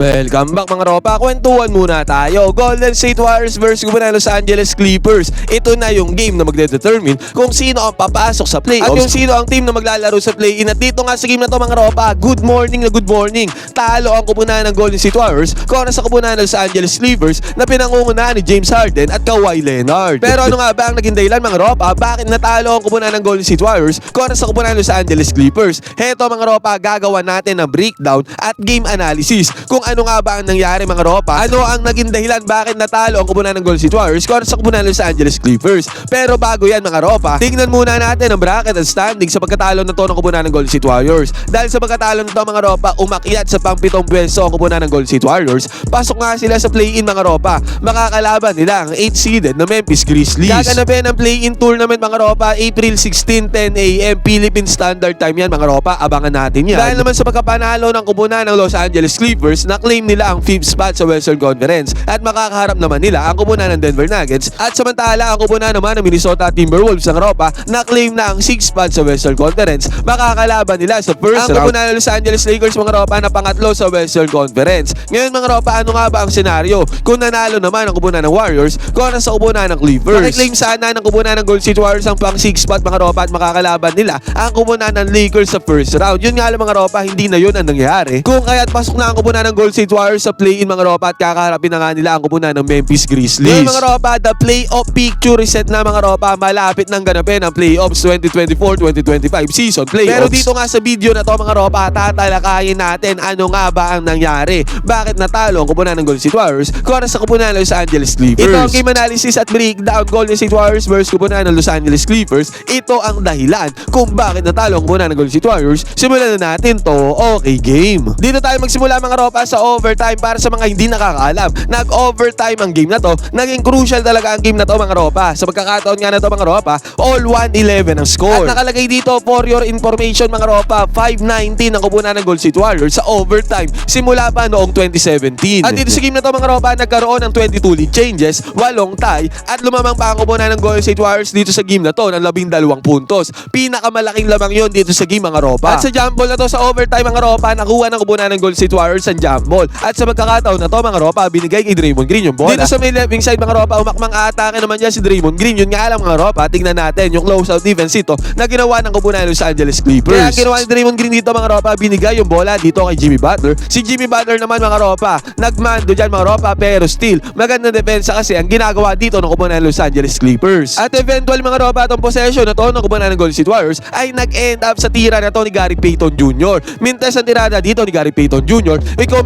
Welcome back mga ropa, kwentuhan muna tayo. Golden State Warriors versus Gumana Los Angeles Clippers. Ito na yung game na magdedetermine kung sino ang papasok sa playoffs at yung sino ang team na maglalaro sa play-in. At dito nga sa game na to mga ropa, good morning na good morning. Talo ang kupunan ng Golden State Warriors kontra sa kupunan ng Los Angeles Clippers na pinangungunahan ni James Harden at Kawhi Leonard. Pero ano nga ba ang naging dahilan mga ropa? Bakit natalo ang kupunan ng Golden State Warriors kontra sa kupunan ng Los Angeles Clippers? Heto mga ropa, gagawa natin ng breakdown at game analysis kung ano nga ba ang nangyari mga ropa, ano ang naging dahilan bakit natalo ang kupunan ng Golden State Warriors kontra sa kupunan ng Los Angeles Clippers. Pero bago yan mga ropa, tingnan muna natin ang bracket at standing sa pagkatalo na to ng kupunan ng Golden State Warriors. Dahil sa pagkatalo na to mga ropa, umakyat sa pangpitong pwesto ang kupunan ng Golden State Warriors. Pasok nga sila sa play-in mga ropa. Makakalaban nila ang 8 seeded na Memphis Grizzlies. Gaganapin ang play-in tournament mga ropa, April 16, 10 a.m. Philippine Standard Time yan mga ropa. Abangan natin yan. Dahil naman sa pagkapanalo ng kupunan ng Los Angeles Clippers, na-claim nila ang 5th spot sa Western Conference at makakaharap naman nila ang kupunan ng Denver Nuggets at samantala ang kupunan naman ng Minnesota Timberwolves ng Ropa na-claim na ang 6th spot sa Western Conference makakalaban nila sa first ang round. kupunan ng Los Angeles Lakers mga Ropa na pangatlo sa Western Conference. Ngayon mga Ropa, ano nga ba ang senaryo? Kung nanalo naman ang kupunan ng Warriors kontra sa kupunan ng Clippers. Makiklaim sana ng kupunan ng Golden State Warriors ang pang 6 spot mga Ropa at makakalaban nila ang kupunan ng Lakers sa first round. Yun nga lang mga Ropa, hindi na yun ang nangyari. Kung kaya't pasok na ang kupunan ng Golden State Warriors sa play-in mga Ropa at kakaharapin na nga nila ang kupunan ng Memphis Grizzlies. Ngayon mga Ropa, the playoff picture reset na mga Ropa. Malapit nang ganapin ang playoffs 2024-2025 season playoffs. Pero dito nga sa video na to mga Ropa, tatalakayin natin ano nga ba ang nangyari. Bakit natalo ang kupunan ng Golden State Warriors kontra sa kupunan ng Los Angeles Clippers. Ito ang game analysis at breakdown Golden State Warriors versus kupunan ng Los Angeles Clippers. Ito ang dahilan kung bakit natalo ang kupunan ng Golden State Warriors. Simulan na natin to. Okay, game. Dito tayo magsimula mga Ropa sa overtime para sa mga hindi nakakaalam. Nag-overtime ang game na to. Naging crucial talaga ang game na to mga Ropa. Sa pagkakataon nga na to mga Ropa, all 1-11 ang score. At nakalagay dito for your information mga Ropa, 5-19 ang kupunan ng Golden State Warriors sa overtime simula pa noong 2017. At dito sa game na to mga Ropa, nagkaroon ng 22 lead changes, 8 tie, at lumamang pa ang kupunan ng Golden State Warriors dito sa game na to ng 12 puntos. Pinakamalaking lamang yon dito sa game mga Ropa. At sa jump ball na to sa overtime mga Ropa, nakuha ng kupunan ng Golden State Warriors ang jump ball. At sa pagkakataon na to mga Ropa, binigay kay Draymond Green yung bola. Dito sa may left wing side mga Ropa, umakmang atake naman niya si Draymond Green. Yun nga lang mga Ropa, tingnan natin yung close-out defense ito na ginawa ng kupunan ng Los Angeles Clippers. Kaya ginawa ni Draymond Green dito mga Ropa, binigay yung bola dito kay Jimmy Butler. Si Jimmy Butler naman mga Ropa, nagmando dyan mga Ropa, pero still, magandang depensa kasi ang ginagawa dito ng kupunan ng Los Angeles Clippers. At eventual mga Ropa, itong possession na to ng kupunan ng Golden State Warriors ay nag-end up sa tira na to ni Gary Payton Jr. Mintes ang tirada dito ni Gary Payton Jr.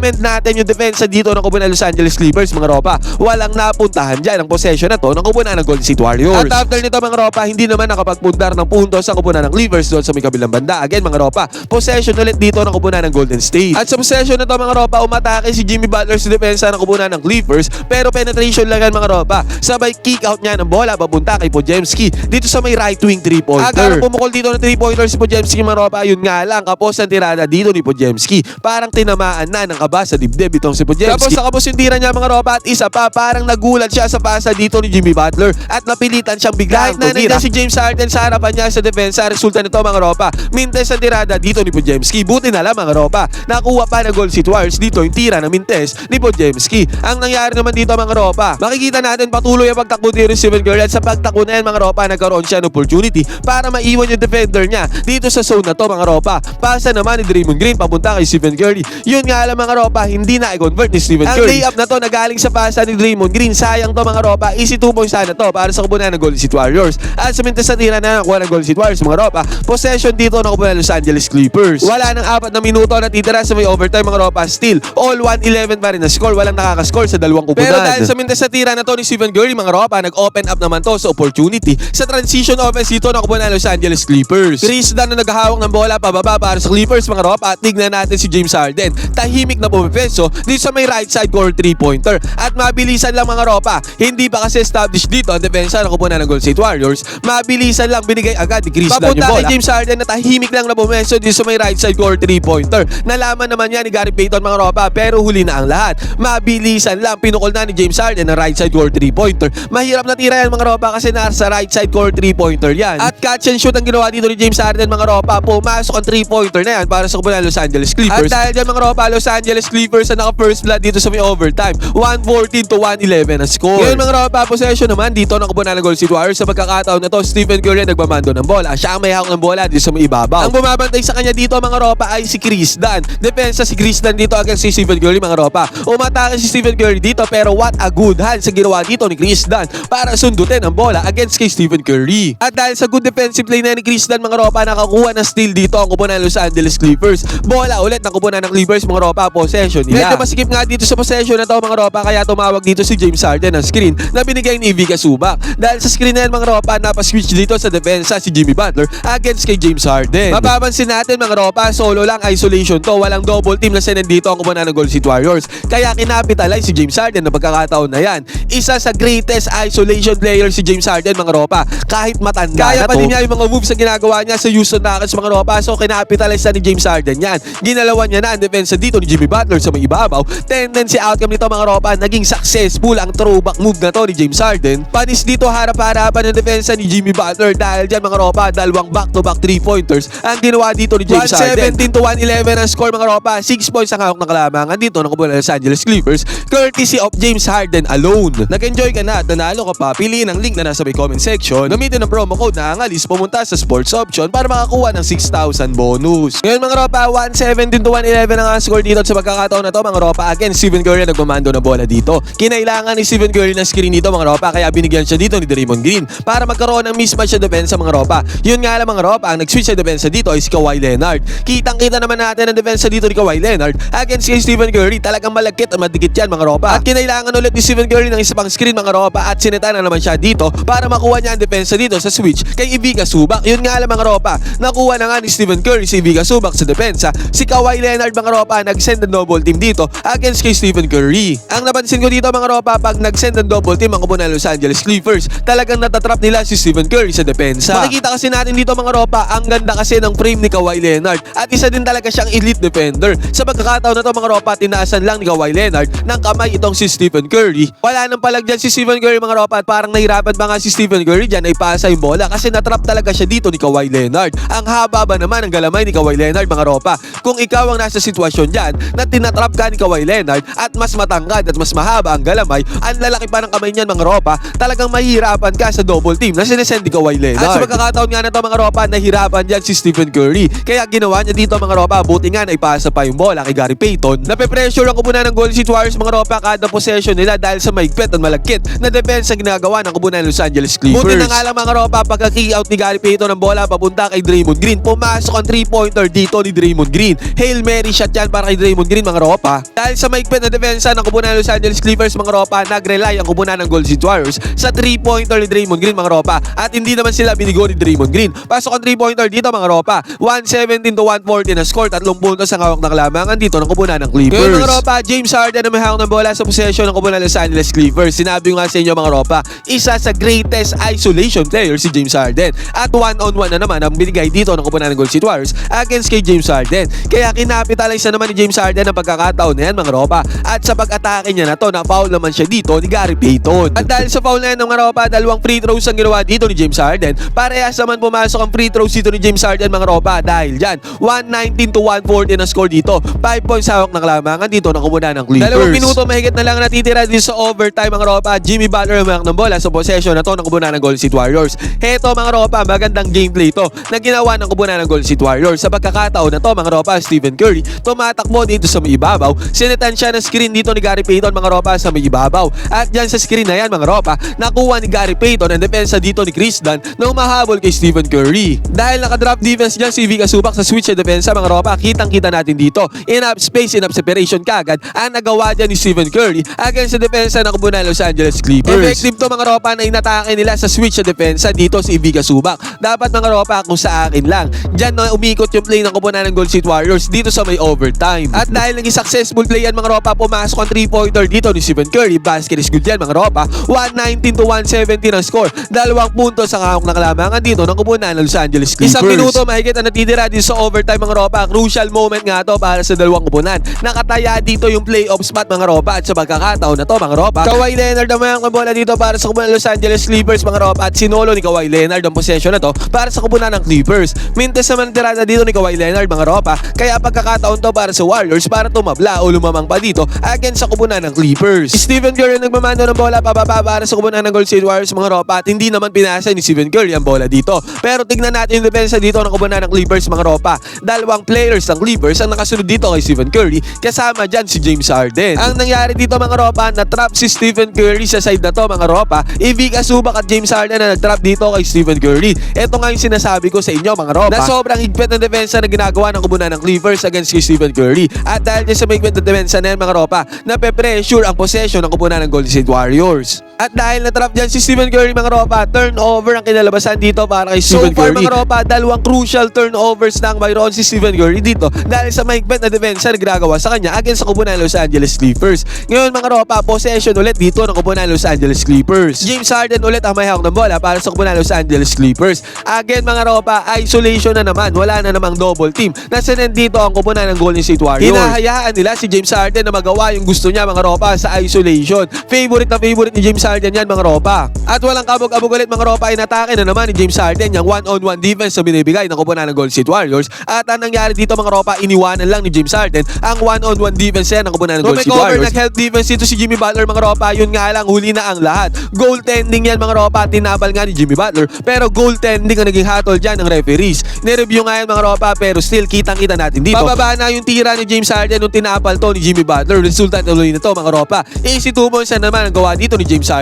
I-comment natin yung depensa dito ng kupunan ng Los Angeles Clippers mga Ropa. Walang napuntahan dyan ang possession na to ng kupunan ng Golden State Warriors. At after nito mga Ropa, hindi naman nakapagpundar ng puntos sa kupunan ng Clippers doon sa may kabilang banda. Again mga Ropa, possession ulit dito ng kupunan ng Golden State. At sa possession na to mga Ropa, umatake si Jimmy Butler sa depensa ng kupunan ng Clippers pero penetration lang yan mga Ropa. Sabay kick out niya ng bola papunta kay Podziemski dito sa may right wing 3-pointer. Aga pumukol dito ng 3-pointer si Podziemski mga Ropa, yun nga lang kapos ang tirada dito ni Podziemski. Parang tinamaan na ng kaba sa dibdib itong si Podziemski. Tapos nakapos yung tira niya mga Ropa at isa pa parang nagulat siya sa pasa dito ni Jimmy Butler at napilitan siyang biglang Kahit na nandiyan si James Harden sa harapan niya sa depensa, resulta nito mga Ropa. Mintes ang tirada dito ni Podziemski. Buti na lang mga Ropa. Nakuha pa ng Gold City Warriors dito yung tira ng Mintes ni Podziemski. Ang nangyari naman dito mga Ropa, makikita natin patuloy ang pagtakbo ni Steven Curry at sa pagtakbo na yan mga Ropa, nagkaroon siya ng opportunity para maiwan yung defender niya dito sa zone na to mga Ropa. Pasa naman ni Draymond Green papunta kay Stephen Curry. Yun nga lang mga Ropa, hindi na i-convert ni Stephen Curry. Ang layup na to nagaling sa pasa ni Draymond Green. Sayang to mga Ropa, easy 2 points sana to para sa kubunan ng Golden State Warriors. At sa mintes na tira na nakuha ng Golden State Warriors mga Ropa, possession dito ng kubunan ng Los Angeles Clippers. Wala nang apat na minuto na titira sa may overtime mga Ropa. Still, all 1-11 pa rin na score. Walang nakakascore sa dalawang kubunan. Pero dahil sa mintes na tira na to ni Stephen Curry mga Ropa, nag-open up naman to sa opportunity sa transition offense dito ng kubunan ng Los Angeles Clippers. Chris Dunn na naghahawak ng bola pababa para sa Clippers mga Ropa at tignan natin si James Harden. Tahimik na pumipeso dito sa may right side corner 3-pointer. At mabilisan lang mga Ropa. Hindi pa kasi established dito ang depensa ng kupunan ng Golden State Warriors. Mabilisan lang binigay agad ni Chris Dunn yung bola. James Harden na tahimik lang na pumipeso dito sa may right side corner 3-pointer. Nalaman naman niya ni Gary Payton mga Ropa pero huli na ang lahat. Mabilisan lang pinukol na ni James Harden ang right side corner 3-pointer. Mahirap na tira yan mga Ropa kasi nasa right side corner 3-pointer yan. At catch and shoot ang ginawa dito ni James Harden mga Ropa. Pumasok ang 3-pointer na yan para sa kupunan ng Los Angeles Clippers. At dahil dyan mga Ropa, Los Angeles Angeles Clippers ang naka-first blood dito sa may overtime. 114 to 111 ang score. Ngayon mga ropa, possession naman dito ng kubunan ng Golden State Warriors sa pagkakataon na to, Stephen Curry nagmamando ng bola. Siya ang may hawak ng bola dito sa may ibabaw. Ang bumabantay sa kanya dito mga ropa ay si Chris Dunn. Depensa si Chris Dunn dito against si Stephen Curry mga ropa. Umatake si Stephen Curry dito pero what a good hand sa ginawa dito ni Chris Dunn para sundutin ang bola against kay Stephen Curry. At dahil sa good defensive play na ni Chris Dunn mga ropa, nakakuha ng steal dito ang kupunan ng Los Angeles Clippers. Bola ulit ng kupunan ng Clippers mga ropa, possession nila. Medyo masikip nga dito sa possession na to mga ropa kaya tumawag dito si James Harden ng screen na binigay ni Ivica Subak. Dahil sa screen na yan mga ropa, napaswitch dito sa depensa si Jimmy Butler against kay James Harden. Mapapansin natin mga ropa, solo lang isolation to. Walang double team na sinan dito ang kupunan ng Golden State Warriors. Kaya kinapitalize si James Harden na pagkakataon na yan. Isa sa greatest isolation player si James Harden mga ropa. Kahit matanda Kaya na pa to. din niya yung mga moves na ginagawa niya sa Houston Rockets mga ropa. So kinapitalize na ni James Harden yan. Ginalawan niya na ang depensa dito ni Jimmy Butler sa may ibabaw. Tendency outcome nito mga ropa, naging successful ang throwback move na to ni James Harden. Panis dito harap-harapan ng depensa ni Jimmy Butler dahil dyan mga ropa, dalawang back-to-back three-pointers ang ginawa dito ni James Harden. 117 to 111 ang score mga ropa. 6 points ang hawak ng kalamangan dito ng ng Los Angeles Clippers courtesy of James Harden alone. Nag-enjoy ka na at nanalo ka pa, piliin ang link na nasa may comment section. Gamitin ang promo code na angalis pumunta sa sports option para makakuha ng 6,000 bonus. Ngayon mga ropa, 117 to 111 ang score dito at sa pagkakataon na to mga ropa. Again, Stephen Curry nagmamando ng bola dito. Kinailangan ni Stephen Curry ng screen dito mga ropa kaya binigyan siya dito ni Draymond Green para magkaroon ng mismatch sa depensa mga ropa. Yun nga lang mga ropa, ang nag-switch sa depensa dito ay si Kawhi Leonard. Kitang-kita naman natin ang depensa dito ni Kawhi Leonard against kay Stephen Curry. Talagang malagkit at madikit yan mga ropa. At kinailangan ulit ni Stephen Curry ng isa pang screen mga ropa at sineta na naman siya dito para makuha niya ang depensa dito sa switch kay Ivica Subak. Yun nga lang mga ropa, nakuha na nga ni Stephen Curry si Ivica Subak sa depensa. Si Kawhi Leonard mga ropa nag-send double team dito against kay Stephen Curry. Ang napansin ko dito mga ropa pag nag-send ng double team ang kupunan ng Los Angeles Clippers, talagang natatrap nila si Stephen Curry sa depensa. Makikita kasi natin dito mga ropa, ang ganda kasi ng frame ni Kawhi Leonard at isa din talaga siyang elite defender. Sa pagkakataon na to mga ropa, tinaasan lang ni Kawhi Leonard ng kamay itong si Stephen Curry. Wala nang palag dyan si Stephen Curry mga ropa at parang nahirapan ba nga si Stephen Curry dyan ay pasa yung bola kasi natrap talaga siya dito ni Kawhi Leonard. Ang haba ba naman ang galamay ni Kawhi Leonard mga ropa? Kung ikaw ang nasa sitwasyon dyan na tinatrap ka ni Kawhi Leonard at mas matangkad at mas mahaba ang galamay, ang lalaki pa ng kamay niyan mga ropa, talagang mahirapan ka sa double team na sinesend ni Kawhi Leonard. At sa pagkakataon nga na to mga ropa, nahirapan dyan si Stephen Curry. Kaya ginawa niya dito mga ropa, buti nga na ipasa pa yung bola kay Gary Payton. Nape-pressure ang kubunan ng Golden State Warriors mga ropa kada possession nila dahil sa maigpit at malagkit na defense ang ginagawa ng kubunan ng Los Angeles Clippers. Buti na nga lang mga ropa pagka-kick out ni Gary Payton ng bola papunta kay Draymond Green. Pumasok ang 3-pointer dito ni Draymond Green. Hail Mary shot yan para kay Draymond Green mga ropa. Dahil sa maigpit na depensa ng kubunan ng Los Angeles Clippers mga ropa, nag-rely ang kubunan ng Golden State Warriors sa 3-pointer ni Draymond Green mga ropa. At hindi naman sila binigo ni Draymond Green. Pasok ang 3-pointer dito mga ropa. 117 to 140 na score. Tatlong puntos ang hawak ng kalamangan dito ng kubunan ng Clippers. Ngayon mga ropa, James Harden na may hawak ng bola sa possession ng kubunan ng Los Angeles Clippers. Sinabi ko nga sa inyo mga ropa, isa sa greatest isolation player si James Harden. At one-on-one na naman ang binigay dito ng kubunan ng Golden State Warriors against kay James Harden. Kaya kinapitalize na naman ni James Harden ang pagkakataon na yan mga ropa. At sa pag-atake niya na to, na-foul naman siya dito ni Gary Payton. At dahil sa foul na yan mga ropa, dalawang free throws ang ginawa dito ni James Harden. Parehas naman pumasok ang free throws dito ni James Harden mga ropa. Dahil dyan, 119 to 140 na score dito. 5 points hawak ng kalamangan dito ng kumunan ng Clippers. Dalawang minuto mahigit na lang natitira dito sa overtime mga ropa. Jimmy Butler ang ng bola sa possession na to ng kubunan ng Golden State Warriors. Heto mga ropa, magandang gameplay to na ginawa ng kubunan ng Golden State Warriors. Sa pagkakataon na to mga ropa, Stephen Curry tumatakbo dito sa may ibabaw. Sinetan siya ng screen dito ni Gary Payton mga ropa sa may ibabaw. At dyan sa screen na yan mga ropa, nakuha ni Gary Payton ang depensa dito ni Chris Dunn na umahabol kay Stephen Curry. Dahil nakadrop defense dyan si Vika Subak sa switch sa depensa mga ropa, kitang kita natin dito. Enough space, enough separation kagad ang nagawa dyan ni Stephen Curry against sa depensa ng kubunan Los Angeles Clippers. Effective to mga ropa na inatake nila sa switch sa depensa dito si Ivica Subak. Dapat mga ropa kung sa akin lang. Diyan na umikot yung play ng kubunan ng Gold State Warriors dito sa may overtime. At dahil naging successful play yan mga ropa, pumasok ang 3-pointer dito ni Stephen Curry. Basket is good yan mga ropa. 119 to 117 ang score. Dalawang puntos ang hawak na kalamangan dito ng kubunan ng Los Angeles Clippers. Isang minuto mahigit ang natitira dito sa overtime mga ropa. Crucial moment nga to para sa dalawang kubunan. Nakataya dito yung playoff spot mga ropa at sa pagkakataon na to mga ropa. Kawhi Leonard ang mayang bola dito para sa kubunan ng Los Angeles Clippers mga ropa at sinolo ni Kawhi Leonard ang possession na to para sa kubunan ng Clippers. Mintes naman ang tirada dito ni Kawhi Leonard mga ropa. Kaya pagkakataon to para sa Warriors para tumabla o lumamang pa dito against sa kubunan ng Clippers. Stephen Curry ang nagmamando ng bola pababa para sa kubunan ng Golden State Warriors mga ropa at hindi naman pinasa ni Stephen Curry ang bola dito. Pero tignan natin yung depensa dito ng kubunan ng Clippers mga ropa. Dalawang players ng Clippers ang nakasunod dito kay Stephen Curry kasama dyan si James Harden. Ang nangyari dito mga ropa, na-trap si Stephen Curry sa side na to mga ropa. Ivica Subak at James Harden na nag-trap dito kay Stephen Curry. Ito nga yung sinasabi ko sa inyo mga ropa. Na sobrang higpit ng depensa na ginagawa ng kubunan ng Clippers against kay Stephen Curry. At dahil dyan sa may na depensa na yan mga ropa, nape-pressure ang possession ng kubunan ng Golden State Warriors. At dahil na-trap dyan si Stephen Curry mga ropa, turnover ang kinalabasan dito para kay Stephen So far, Curry. mga ropa, dalawang crucial turnovers na ang mayroon si Stephen Curry dito dahil sa na depensa na ginagawa sa kanya against sa kubunan ng Los Angeles Clippers. Ngayon mga ropa, possession ulit dito ng kubunan ng Los Angeles Clippers. James Harden ulit ang may hawak ng bola para sa kubunan ng Los Angeles Clippers. Again mga ropa, isolation na naman. Wala na namang double team. Nasa dito ang kubunan ng Golden State Warriors. Hinahayaan nila si James Harden na magawa yung gusto niya mga ropa sa isolation. Favorite na favorite ni James Harden yan mga ropa. At walang kabog-abog ulit mga ropa, inatake na naman ni James Harden yung one-on-one defense na binibigay ng kubunan ng Golden State Warriors. At ang nangyari dito mga ropa, iniwanan lang ni James Harden ang one-on-one defense yan ng kubunan ng Golden State Warriors. nag-help defense dito si Jimmy Butler mga ropa, yun nga lang huli na ang lahat. Goaltending yan mga ropa, tinabal nga ni Jimmy Butler. Pero goaltending ang naging hatol dyan ng referees. Nireview nga yan mga ropa, pero still kitang-kita natin dito. Bababa na yung tira ni James Harden nung tinapal to ni Jimmy Butler. Resulta tuloy na to mga ropa. Easy 2 points na naman ang gawa dito ni James Harden.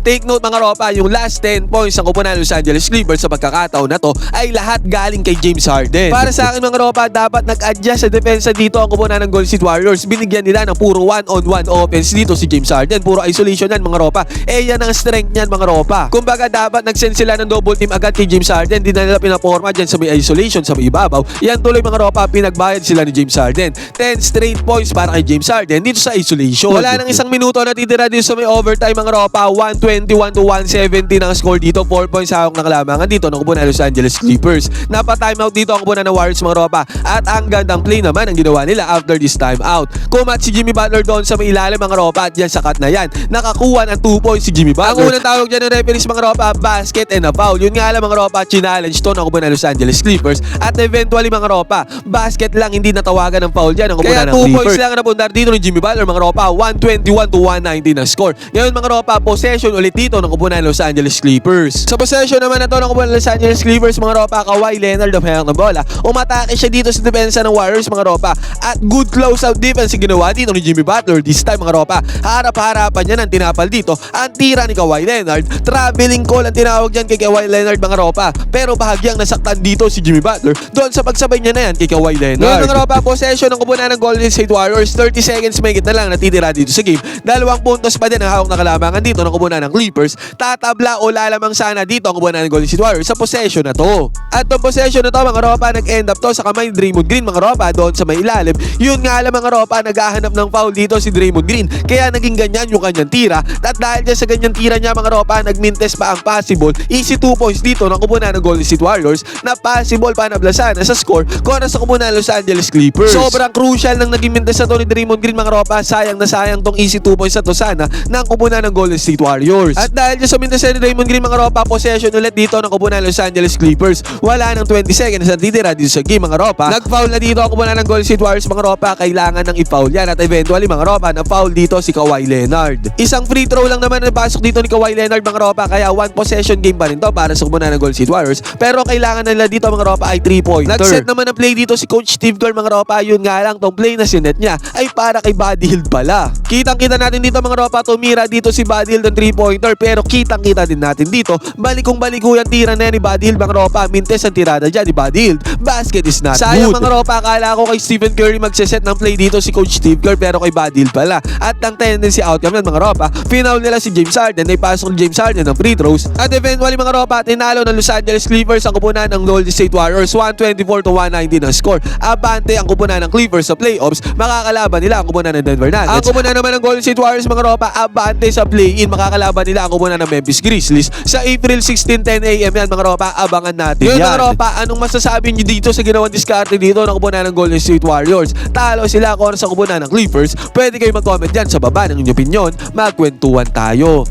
Take note mga ropa, yung last 10 points ng kupunan ng Los Angeles Clippers sa pagkakataon na to ay lahat galing kay James Harden. Para sa akin mga ropa, dapat nag-adjust sa depensa dito ang kupunan ng Golden State Warriors. Binigyan nila ng puro one-on-one offense dito si James Harden. Puro isolation yan mga ropa. Eh yan ang strength niyan mga ropa. Kumbaga dapat nag-send sila ng double team agad kay James Harden. Di na nila pinaporma dyan sa may isolation, sa may ibabaw. Yan tuloy mga ropa, pinagbayad sila ni James Harden. 10 straight points para kay James Harden dito sa isolation. Wala nang isang minuto na titira dito sa may overtime mga ropa. 121 to 170 ang score dito. 4 points hawak ng kalamangan dito ng ng Los Angeles Clippers. Napa-timeout dito ang kupunan ng Warriors mga ropa. At ang gandang play naman ang ginawa nila after this timeout. Kumat si Jimmy Butler doon sa may ilalim mga ropa at dyan sa cut na yan. Nakakuha ng 2 points si Jimmy Butler. Ang unang tawag dyan ng referees mga ropa, basket and a foul. Yun nga lang mga ropa, challenge to ng ng Los Angeles Clippers. At eventually mga ropa, basket lang hindi natawagan ng foul dyan ng kupunan Kaya ng 2 Clippers. points lang ang napundar dito ni Jimmy Butler mga ropa. 121 to 119 na score. Ngayon mga ropa, possession ulit dito ng kupunan ng Los Angeles Clippers. Sa possession naman na to ng kupunan ng Los Angeles Clippers mga ropa, Kawhi Leonard ang hayang ng bola. Umatake siya dito sa depensa ng Warriors mga ropa. At good close-out defense ginawa dito ni Jimmy Butler. This time mga ropa, harap-harapan niya ng tinapal dito. Ang tira ni Kawhi Leonard. Traveling call ang tinawag dyan kay Kawhi Leonard mga ropa. Pero bahagyang nasaktan dito si Jimmy Butler doon sa pagsabay niya na yan kay Kawhi Leonard. Ngayon mga ropa, possession ng kupunan ng Golden State Warriors. 30 seconds may na lang natitira dito sa game. Dalawang puntos pa din ang hawak na kalamangan dito ng kupunan ng Clippers. Tatabla o lalamang sana dito ang kupunan ng Golden State Warriors sa possession na to. At tong possession na to mga ropa, nag-end up to sa kamay ni Draymond Green mga ropa doon sa may ilalim. Yun nga lang mga ropa, naghahanap ng foul dito si Draymond Green. Kaya naging ganyan yung kanyang tira. At dahil dyan sa ganyang tira niya mga ropa, nagmintes pa ang possible. Easy 2 points dito ng kupunan ng Golden State Warriors na possible pa nablasan sa score kontra sa kupunan ng Los Angeles Clippers. Sobrang crucial ng naging mintes na to ni Draymond Green mga ropa. Sayang na sayang tong easy 2 points na to sana ng kupunan ng Golden State Warriors. At dahil dyan sa mintes ni Draymond Green mga ropa, possession ulit dito ng kupunan ng Los Angeles Clippers. Wala nang 20 seconds na titira dito sa game mga ropa. Nag-foul na dito ang kupunan ng Golden State Warriors mga ropa. Kailangan ng i-foul yan at eventually mga ropa na foul dito si Kawhi Leonard. Isang free throw lang naman na pasok dito ni Kawhi Leonard mga ropa kaya one possession game pa rin to para sa kupunan ng Golden State Warriors. Pero kailangan nila dito mga ropa ay 3 pointer. Nag-set naman ng play dito si Coach Steve Kerr mga ropa. Yun nga lang tong play na sinet niya ay para kay Buddy Hield pala. Kitang-kita natin dito mga ropa tumira dito si Buddy Hield ng 3 pointer pero kitang-kita din natin dito balikong baliko yung tira na ni Hield mga ropa. Mintes ang tirada dyan ni Hield. Basket is not Sayang good. mga ropa akala ko kay Stephen Curry magseset ng play dito si Coach Steve Kerr pero kay Hield pala. At ang tendency outcome yan mga ropa. Final nila si James Harden ay pasok ni James Harden ng free throws. At eventually mga ropa tinalo ng Los Angeles Clippers ang kupunan ng Golden State Warriors 124 to 119 ang score. Abante ang kupunan ng Clippers sa playoffs. Makakalaban nila ang kupunan ng Denver Nuggets. Ang kupunan naman ng Golden State Warriors mga ropa abante sa play-in. Makakalaban nila ang kupunan ng Memphis Grizzlies sa April 16 10 a.m. yan mga ropa. Abangan natin Yun, yan. mga ropa, anong masasabi niyo dito sa ginawang diskarte dito ng kupunan ng Golden State Warriors? Talo sila kontra sa kupunan ng Clippers. Pwede kayo mag-comment dyan sa baba ng inyong opinion. Magkwentuhan tayo.